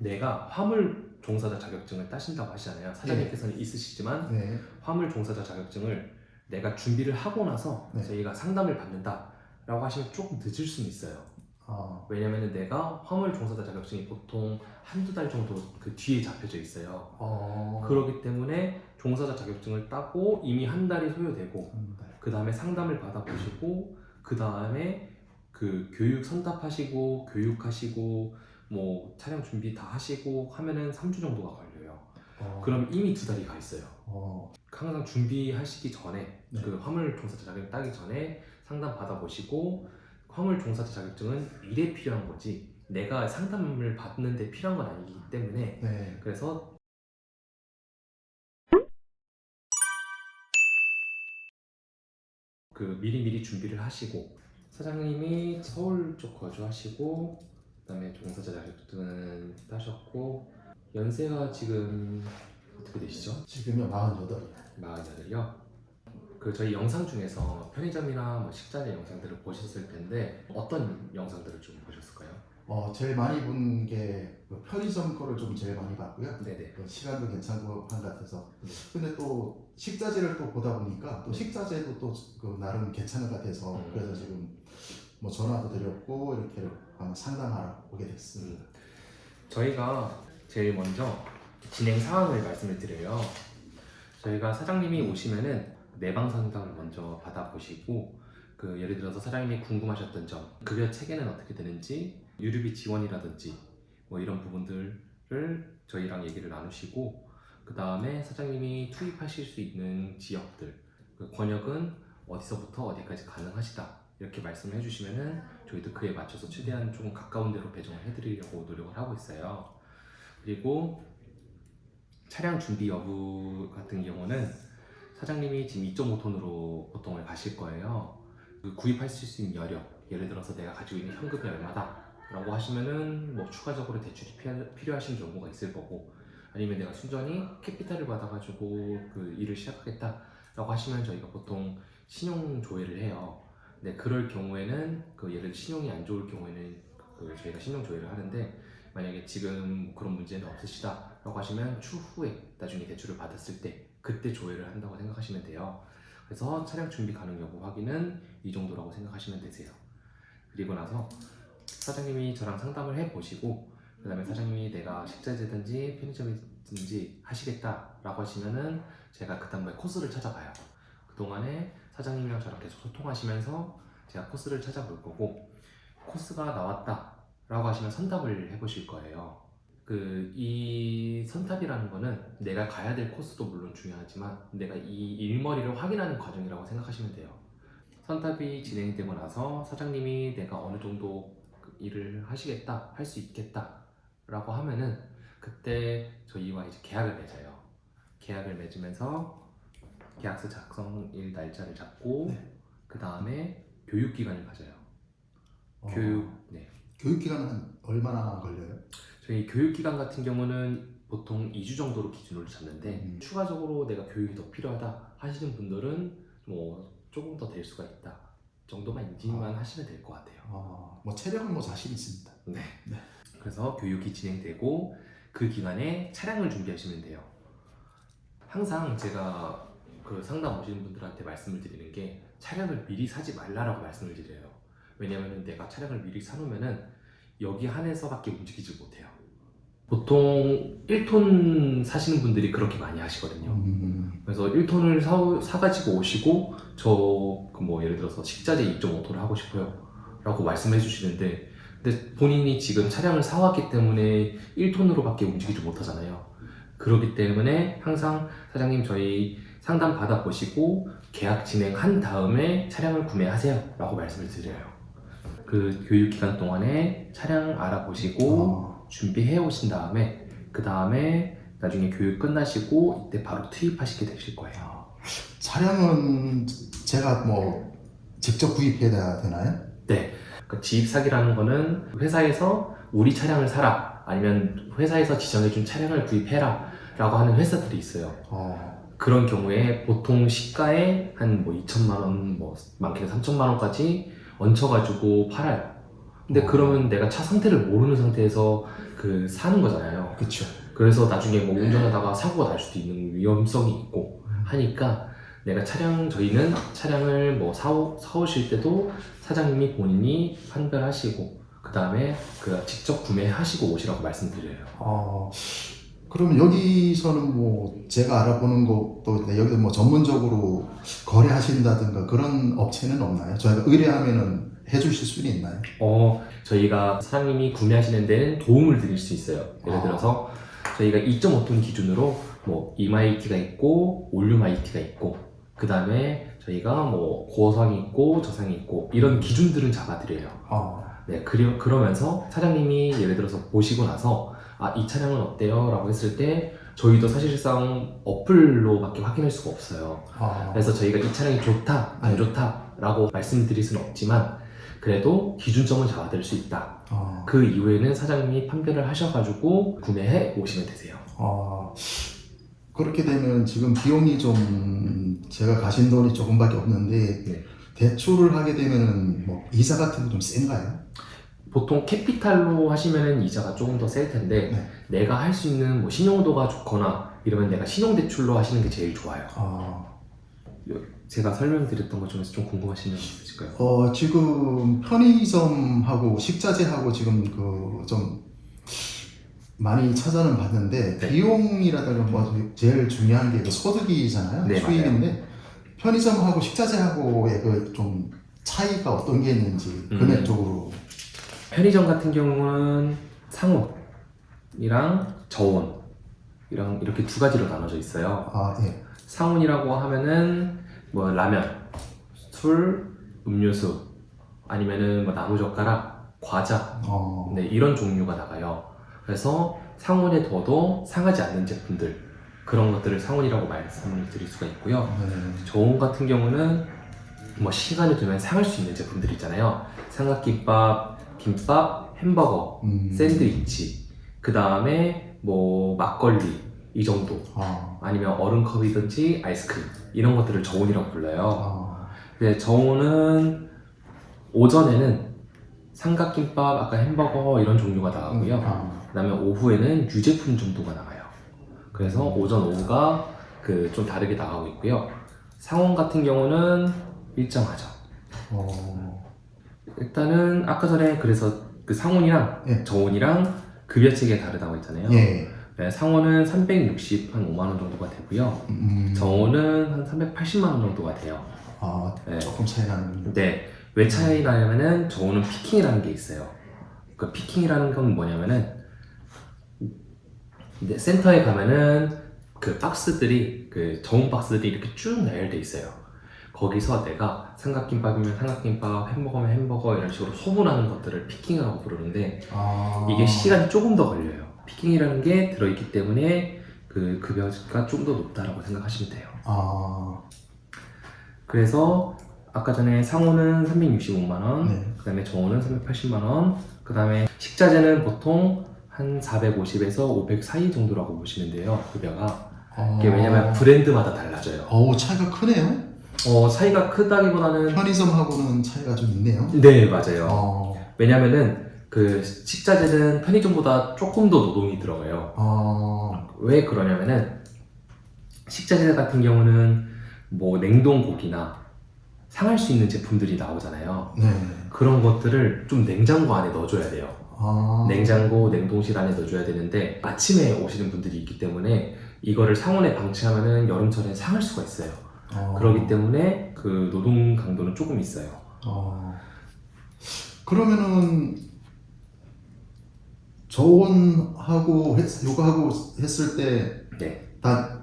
내가 화물 종사자 자격증을 따신다고 하시잖아요. 사장님께서는 있으시지만 네. 화물 종사자 자격증을 내가 준비를 하고 나서 네. 저희가 상담을 받는다라고 하시면 조금 늦을 수는 있어요. 아, 왜냐면은 내가 화물 종사자 자격증이 보통 한두 달 정도 그 뒤에 잡혀져 있어요. 어. 그렇기 때문에 종사자 자격증을 따고 이미 한 달이 소요되고 한 달. 그 다음에 상담을 받아보시고 그 다음에 그 교육 선답하시고 교육하시고 뭐 차량 준비 다 하시고 하면은 3주 정도가 걸려요. 어. 그럼 이미 두 달이 가 있어요. 어. 항상 준비하시기 전에 네. 그 화물 종사자 자격증 따기 전에 상담 받아보시고 화물 종사자 자격증은 일에 필요한 거지 내가 상담을 받는데 필요한 건 아니기 때문에 네. 그래서 그 미리미리 준비를 하시고 사장님이 서울 쪽 거주하시고 그다음에 종사자 자격증은 따셨고 연세가 지금 어떻게 되시죠? 지금요 48. 마흔여덟이요. 그 저희 영상 중에서 편의점이나 뭐 식자재 영상들을 보셨을 텐데 어떤 영상들을 좀 보셨을까요? 어, 제일 많이 본 게 편의점 거를 좀 제일 많이 봤고요. 네네. 그 시간도 괜찮고 한 것 같아서. 네. 근데 또 식자재를 또 보다 보니까 또 네. 식자재도 또 그 나름 괜찮은 것 같아서 음. 그래서 지금 뭐 전화도 드렸고 이렇게 한번 상담하러 오게 됐습니다. 저희가 제일 먼저 진행 상황을 말씀을 드려요. 저희가 사장님이 오시면은 내방 상담을 먼저 받아보시고 그 예를 들어서 사장님이 궁금하셨던 점, 급여 체계는 어떻게 되는지, 유류비 지원이라든지 뭐 이런 부분들을 저희랑 얘기를 나누시고 그 다음에 사장님이 투입하실 수 있는 지역들, 그 권역은 어디서부터 어디까지 가능하시다 이렇게 말씀을 해주시면은 저희도 그에 맞춰서 최대한 조금 가까운 데로 배정을 해드리려고 노력을 하고 있어요. 그리고 차량 준비 여부 같은 경우는 사장님이 지금 2.5톤으로 보통을 가실 거예요. 그 구입하실 수 있는 여력, 예를 들어서 내가 가지고 있는 현금이 얼마다 라고 하시면은 뭐 추가적으로 대출이 필요- 필요하신 경우가 있을 거고 아니면 내가 순전히 캐피탈을 받아가지고 그 일을 시작하겠다 라고 하시면 저희가 보통 신용 조회를 해요. 네, 그럴 경우에는 그 예를 들어 신용이 안 좋을 경우에는 그 저희가 신용 조회를 하는데 만약에 지금 뭐 그런 문제는 없으시다 라고 하시면 추후에 나중에 대출을 받았을 때 그때 조회를 한다고 생각하시면 돼요. 그래서 차량 준비 가능 여부 확인은 이 정도라고 생각하시면 되세요. 그리고 나서 사장님이 저랑 상담을 해 보시고 그 다음에 사장님이 내가 식자재든지 편의점이든지 하시겠다라고 하시면은 제가 그 다음에 코스를 찾아봐요. 그 동안에 사장님이랑 저랑 계속 소통하시면서 제가 코스를 찾아볼 거고 코스가 나왔다라고 하시면 선답을 해보실 거예요. 그 이 선탑이라는 거는 내가 가야 될 코스도 물론 중요하지만 내가 이 일머리를 확인하는 과정이라고 생각하시면 돼요. 선탑이 진행되고 나서 사장님이 내가 어느 정도 그 일을 하시겠다, 할 수 있겠다라고 하면은 그때 저희와 이제 계약을 맺어요. 계약을 맺으면서 계약서 작성일 날짜를 잡고 네. 그 다음에 교육 기간을 가져요. 어, 교육 네. 교육 기간은 한 얼마나 걸려요? 저희 교육 기간 같은 경우는 보통 2주 정도로 기준으로 잡는데 음. 추가적으로 내가 교육이 더 필요하다 하시는 분들은 뭐 조금 더 될 수가 있다 정도만 인지만 하시면 될 것 같아요. 어, 뭐 체력은 뭐 자신 있습니다. 네. 네. 그래서 교육이 진행되고 그 기간에 차량을 준비하시면 돼요. 항상 제가 그 상담 오시는 분들한테 말씀을 드리는 게 차량을 미리 사지 말라라고 말씀을 드려요. 왜냐하면 내가 차량을 미리 사놓으면은 여기 한해서밖에 움직이지 못해요. 보통 1톤 사시는 분들이 그렇게 많이 하시거든요. 음, 그래서 1톤을 사, 사가지고 오시고 저그뭐 예를 들어서 식자재 2.5톤을 하고 싶어요 라고 말씀해 주시는데 근데 본인이 지금 차량을 사왔기 때문에 1톤으로 밖에 움직이지 못하잖아요. 그렇기 때문에 항상 사장님 저희 상담 받아보시고 계약 진행한 다음에 차량을 구매하세요 라고 말씀을 드려요. 그 교육 기간 동안에 차량 알아보시고 어, 준비해 오신 다음에 그 다음에 나중에 교육 끝나시고 이때 바로 투입하시게 되실 거예요. 차량은 제가 뭐 직접 구입해야 되나요? 네. 그 지입 사기라는 거는 회사에서 우리 차량을 사라 아니면 회사에서 지정해준 차량을 구입해라 라고 하는 회사들이 있어요. 어, 그런 경우에 보통 시가에 한 뭐 2천만 원, 뭐 많게는 3천만 원까지 얹혀가지고 팔아요. 근데 어. 그러면 내가 차 상태를 모르는 상태에서 그 사는 거잖아요. 그렇죠. 그래서 나중에 뭐 운전하다가 사고가 날 수도 있는 위험성이 있고 하니까 내가 차량 저희는 차량을 뭐 사오, 사오실 때도 사장님이 본인이 판별하시고 그 다음에 그 직접 구매하시고 오시라고 말씀드려요. 어, 그러면 여기서는 뭐 제가 알아보는 것도 있는데 여기서 뭐 전문적으로 거래하신다든가 그런 업체는 없나요? 저희가 의뢰하면은 해주실 수는 있나요? 어, 저희가 사장님이 구매하시는 데는 도움을 드릴 수 있어요. 예를 아. 들어서 저희가 2.5톤 기준으로 뭐 이마이티가 있고 올류마이티가 있고 그 다음에 저희가 뭐 고상이 있고 저상이 있고 이런 기준들은 잡아드려요. 어, 네, 그리, 그러면서 사장님이 예를 들어서 보시고 나서 아, 이 차량은 어때요? 라고 했을 때 저희도 사실상 어플로밖에 확인할 수가 없어요. 어, 그래서 저희가 이 차량이 좋다, 안 네. 좋다 라고 말씀드릴 수는 없지만 그래도 기준점은 잡아드릴 수 있다. 어, 그 이후에는 사장님이 판별을 하셔가지고 구매해 오시면 되세요. 어, 그렇게 되면 지금 비용이 좀 제가 가신 돈이 조금밖에 없는데 네. 대출을 하게 되면은 뭐 이자 같은 거 좀 센가요? 보통 캐피탈로 하시면 이자가 조금 더 셀 텐데 네. 내가 할 수 있는 뭐 신용도가 좋거나 이러면 내가 신용대출로 하시는 게 제일 좋아요. 어, 제가 설명드렸던 것 중에서 좀 궁금하신 점 있으실까요? 어, 지금 편의점하고 식자재하고 지금 그 좀 많이 찾아는 봤는데 네. 비용이라든가 뭐 제일 중요한 게그 소득이잖아요. 네, 수익인데 편의점하고 식자재하고의 그 좀 차이가 어떤 게 있는지 음. 금액적으로 편의점 같은 경우는 상온이랑 저온이랑 이렇게 두 가지로 나눠져 있어요. 아 예. 상온이라고 하면은 뭐 라면, 술, 음료수 아니면은 뭐 나무젓가락, 과자 어, 네, 이런 종류가 나가요. 그래서 상온에 둬도 상하지 않는 제품들 그런 것들을 상온이라고 말씀을 드릴 수가 있고요. 네. 저온 같은 경우는 뭐 시간이 되면 상할 수 있는 제품들 있잖아요. 삼각김밥, 김밥, 햄버거, 음. 샌드위치, 그 다음에 뭐 막걸리 이 정도 아, 아니면 얼음컵이든지 아이스크림 이런 것들을 저온이라고 불러요. 아, 근데 저온은 오전에는 삼각김밥, 아까 햄버거 이런 종류가 나가고요. 아, 그다음에 오후에는 유제품 정도가 나가요. 그래서 오전 오후가 그 좀 다르게 나가고 있고요. 상온 같은 경우는 일정하죠. 어, 일단은 아까 전에 그래서 그 상온이랑 예. 저온이랑 급여 체계가 다르다고 했잖아요. 예. 네, 상온은 360, 한 5만 원 정도가 되고요. 음, 저온은 한 380만 원 정도가 돼요. 아, 네. 조금 차이 나는. 근데 왜 차이 나냐면은 저온은 피킹이라는 게 있어요. 그 피킹이라는 건 뭐냐면은 이제 센터에 가면은 그 박스들이 그 저온 박스들이 이렇게 쭉 나열돼 있어요. 거기서 내가 삼각김밥이면 삼각김밥, 햄버거면 햄버거 이런 식으로 소분하는 것들을 피킹이라고 부르는데 아, 이게 시간이 조금 더 걸려요. 피킹이라는 게 들어있기 때문에 그 급여가 좀 더 높다라고 생각하시면 돼요. 아, 그래서 아까 전에 상호는 365만 원, 네. 그다음에 저온은 380만 원, 그다음에 식자재는 보통 한 450에서 500 사이 정도라고 보시면 돼요. 급여가. 이게 아. 왜냐면 브랜드마다 달라져요. 어우 차이가 크네요. 어, 차이가 크다기보다는 편의점하고는 차이가 좀 있네요. 네, 맞아요. 어, 왜냐면은 그 식자재는 편의점보다 조금 더 노동이 들어가요. 어, 왜 그러냐면은 식자재 같은 경우는 뭐 냉동 고기나 상할 수 있는 제품들이 나오잖아요. 네. 그런 것들을 좀 냉장고 안에 넣어줘야 돼요. 아, 냉장고, 냉동실 안에 넣어줘야 되는데 아침에 오시는 분들이 있기 때문에 이거를 상온에 방치하면은 여름철에 상할 수가 있어요. 어, 그렇기 때문에 그 노동 강도는 조금 있어요. 어, 그러면은 저온하고 했, 요거하고 했을 때 네, 다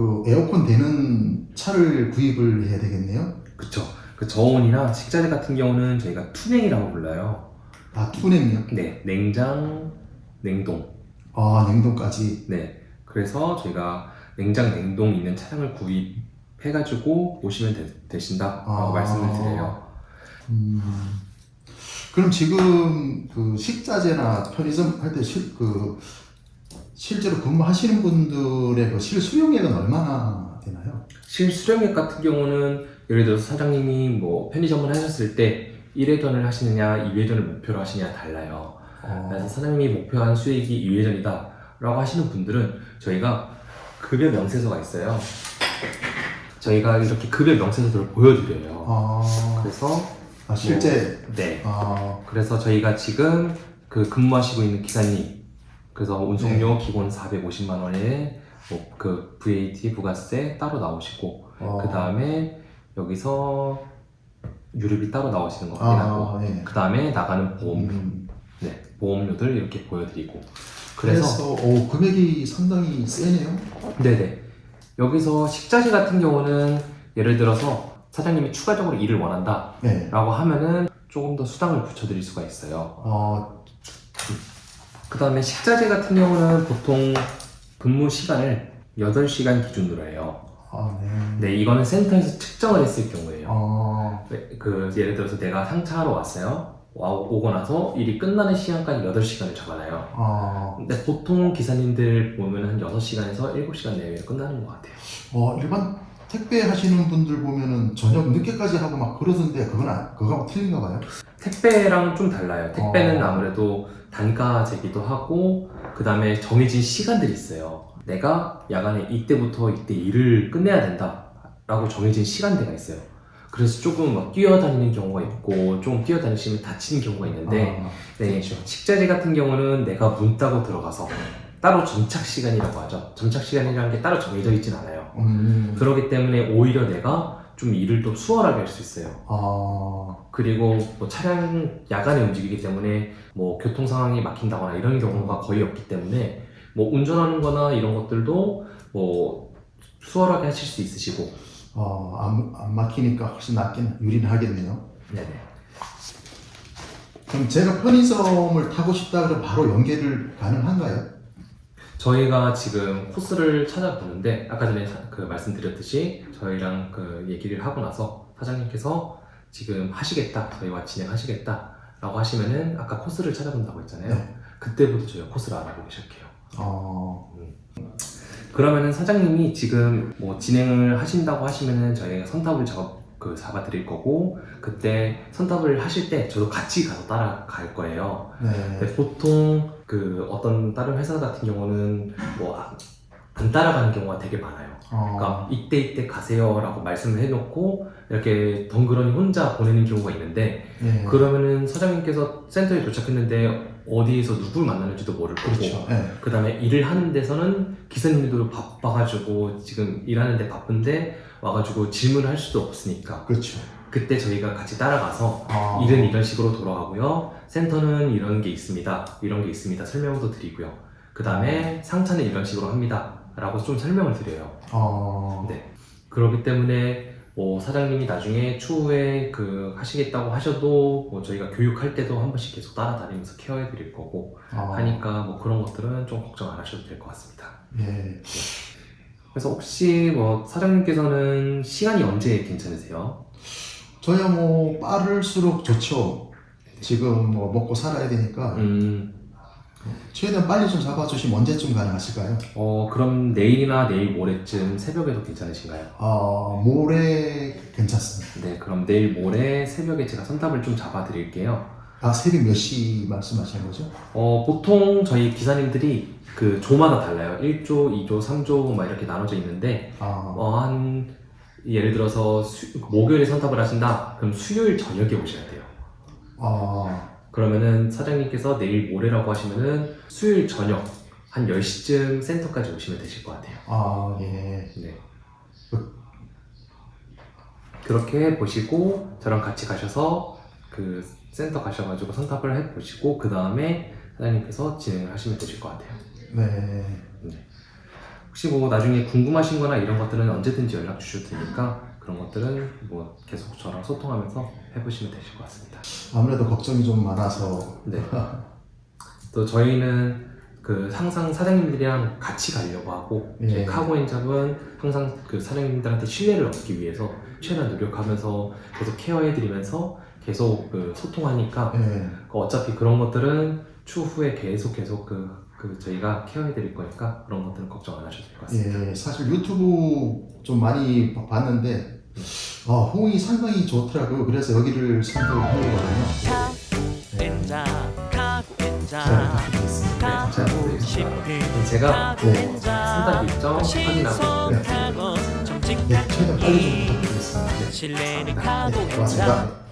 그 에어컨 되는 차를 구입을 해야 되겠네요. 그쵸. 그 저온이나 식자재 같은 경우는 저희가 투냉이라고 불러요. 아 투냉이요? 네, 냉장, 냉동. 아 냉동까지. 네, 그래서 저희가 냉장, 냉동 있는 차량을 구입해가지고 오시면 되, 신다라고 아. 말씀을 드려요. 음, 그럼 지금 그 식자재나 편의점 할때그 실제로 근무하시는 분들의 그 실수령액은 얼마나 되나요? 실수령액 같은 경우는 예를 들어서 사장님이 뭐 편의점을 하셨을 때 1회전을 하시느냐 2회전을 목표로 하시느냐 달라요. 어, 그래서 사장님이 목표한 수익이 2회전이다 라고 하시는 분들은 저희가 급여 명세서가 있어요. 저희가 이렇게 급여 명세서를 보여드려요. 아, 그래서 아, 실제 네. 아, 그래서 저희가 지금 그 근무하시고 있는 기사님 그래서 운송료 네. 기본 450만 원에 뭐 그 VAT 부가세 따로 나오시고 어, 그 다음에 여기서 유류비 따로 나오시는 거 확인하고 아, 네. 그 다음에 나가는 보험 음, 네 보험료들 이렇게 보여드리고 그래서 그래서 오, 금액이 상당히 세네요. 네네 여기서 식자재 같은 경우는 예를 들어서 사장님이 추가적으로 일을 원한다 네. 라고 하면은 조금 더 수당을 붙여드릴 수가 있어요 어, 그 다음에 식자재 같은 경우는 보통 근무 시간을 8시간 기준으로 해요. 아, 네. 네, 이거는 센터에서 측정을 했을 경우에요. 어, 네, 그 예를 들어서 내가 상차하러 왔어요. 와, 오고 나서 일이 끝나는 시간까지 8시간을 잡아놔요. 아, 근데 보통 기사님들 보면 한 6시간에서 7시간 내외에 끝나는 것 같아요. 어, 일반 택배 하시는 분들 보면은 저녁 늦게까지 하고 막 그러던데 그건 아, 그거하고 틀린가 봐요. 택배랑은 좀 달라요. 택배는 어. 아무래도 단가 제기도 하고 그 다음에 정해진 시간들이 있어요. 내가 야간에 이때부터 이때 일을 끝내야 된다 라고 정해진 시간대가 있어요. 그래서 조금 막 뛰어다니는 경우가 있고 좀 뛰어다니시면 다치는 경우가 있는데 아, 네, 식자재 같은 경우는 내가 문 따고 들어가서 따로 점착 시간이라고 하죠. 점착 시간이라는 게 따로 정해져 있진 않아요. 음, 그렇기 때문에 오히려 내가 좀 일을 좀 수월하게 할 수 있어요. 아, 그리고 뭐 차량 야간에 움직이기 때문에 뭐 교통 상황이 막힌다거나 이런 경우가 거의 없기 때문에 뭐 운전하는 거나 이런 것들도 뭐 수월하게 하실 수 있으시고 어, 안, 안 막히니까 훨씬 낫긴 유린하겠네요. 네네. 그럼 제가 편의점을 타고 싶다 그러면 바로 연결을 가능한가요? 저희가 지금 코스를 찾아보는데 아까 전에 사- 그 말씀드렸듯이 저희랑 그 얘기를 하고 나서 사장님께서 지금 하시겠다 저희와 진행하시겠다 라고 하시면은 아까 코스를 찾아본다고 했잖아요. 네. 그때부터 저희가 코스를 알아보기 시작해요. 어, 그러면은 사장님이 지금 뭐 진행을 하신다고 하시면은 저희가 선탑을 작업 그 잡아드릴 거고 그때 선탑을 하실 때 저도 같이 가서 따라갈 거예요. 네. 근데 보통 그 어떤 다른 회사 같은 경우는 뭐 안 따라가는 경우가 되게 많아요. 어, 그러니까 이때 이때 가세요라고 말씀을 해놓고 이렇게 덩그러니 혼자 보내는 경우가 있는데 네. 그러면은 사장님께서 센터에 도착했는데 어디에서 누굴 만나는지도 모를 거고. 그렇죠. 네. 그 다음에 일을 하는 데서는 기사님들도 바빠가지고 지금 일하는데 바쁜데 와가지고 질문을 할 수도 없으니까. 그렇죠. 그때 저희가 같이 따라가서 아, 일은 이런 식으로 돌아가고요. 센터는 이런 게 있습니다. 이런 게 있습니다. 설명도 드리고요. 그 다음에 상차는 이런 식으로 합니다. 라고 좀 설명을 드려요. 어, 네. 그렇기 때문에 뭐 사장님이 나중에 추후에 그 하시겠다고 하셔도 뭐 저희가 교육할 때도 한 번씩 계속 따라다니면서 케어해 드릴 거고 어, 하니까 뭐 그런 것들은 좀 걱정 안 하셔도 될 것 같습니다. 예. 그래서 혹시 뭐 사장님께서는 시간이 언제 괜찮으세요? 저야 뭐 빠를수록 좋죠. 지금 뭐 먹고 살아야 되니까 음, 최대한 빨리 좀 잡아주시면 언제쯤 가능하실까요? 어 그럼 내일이나 내일 모레쯤 새벽에도 괜찮으신가요? 어, 모레 괜찮습니다. 네, 그럼 내일 모레 새벽에 제가 선탑을 좀 잡아드릴게요. 아 새벽 몇 시 말씀하시는 거죠? 어 보통 저희 기사님들이 그 조마다 달라요. 1조, 2조, 3조 막 이렇게 나눠져 있는데 아, 어, 한 예를 들어서 수- 목요일에 선탑을 하신다? 그럼 수요일 저녁에 오셔야 돼요. 아, 그러면은 사장님께서 내일 모레라고 하시면은 수요일 저녁 한 10시쯤 센터까지 오시면 되실 것 같아요. 아, 예. 네. 그렇게 보시고 저랑 같이 가셔서 그 센터 가셔가지고 선탑을 해보시고 그 다음에 사장님께서 진행을 하시면 되실 것 같아요. 네. 혹시 뭐 나중에 궁금하신 거나 이런 것들은 언제든지 연락 주셔도 되니까 그런 것들은 뭐 계속 저랑 소통하면서 해보시면 되실 것 같습니다. 아무래도 걱정이 좀 많아서 네. 또 저희는 그 항상 사장님들이랑 같이 가려고 하고 예. 저희 카고엔잡은 항상 그 사장님들한테 신뢰를 얻기 위해서 최대한 노력하면서 계속 케어해드리면서 계속 그 소통하니까 예. 그 어차피 그런 것들은 추후에 계속 계속 그, 그 저희가 케어해드릴 거니까 그런 것들은 걱정 안 하셔도 될 것 같습니다. 예, 사실 유튜브 좀 많이 봤는데 아, 호응이 상당히 좋더라고요. 그래서 여기를 선택을 한 거거든요. 네. 잘 부탁드리겠습니다. 제가. 엔자 상담 일정 확인하고 네. 네, 최대한 빨리 좀 부탁드리겠습니다. 네. 신뢰는 네, 고맙습니다.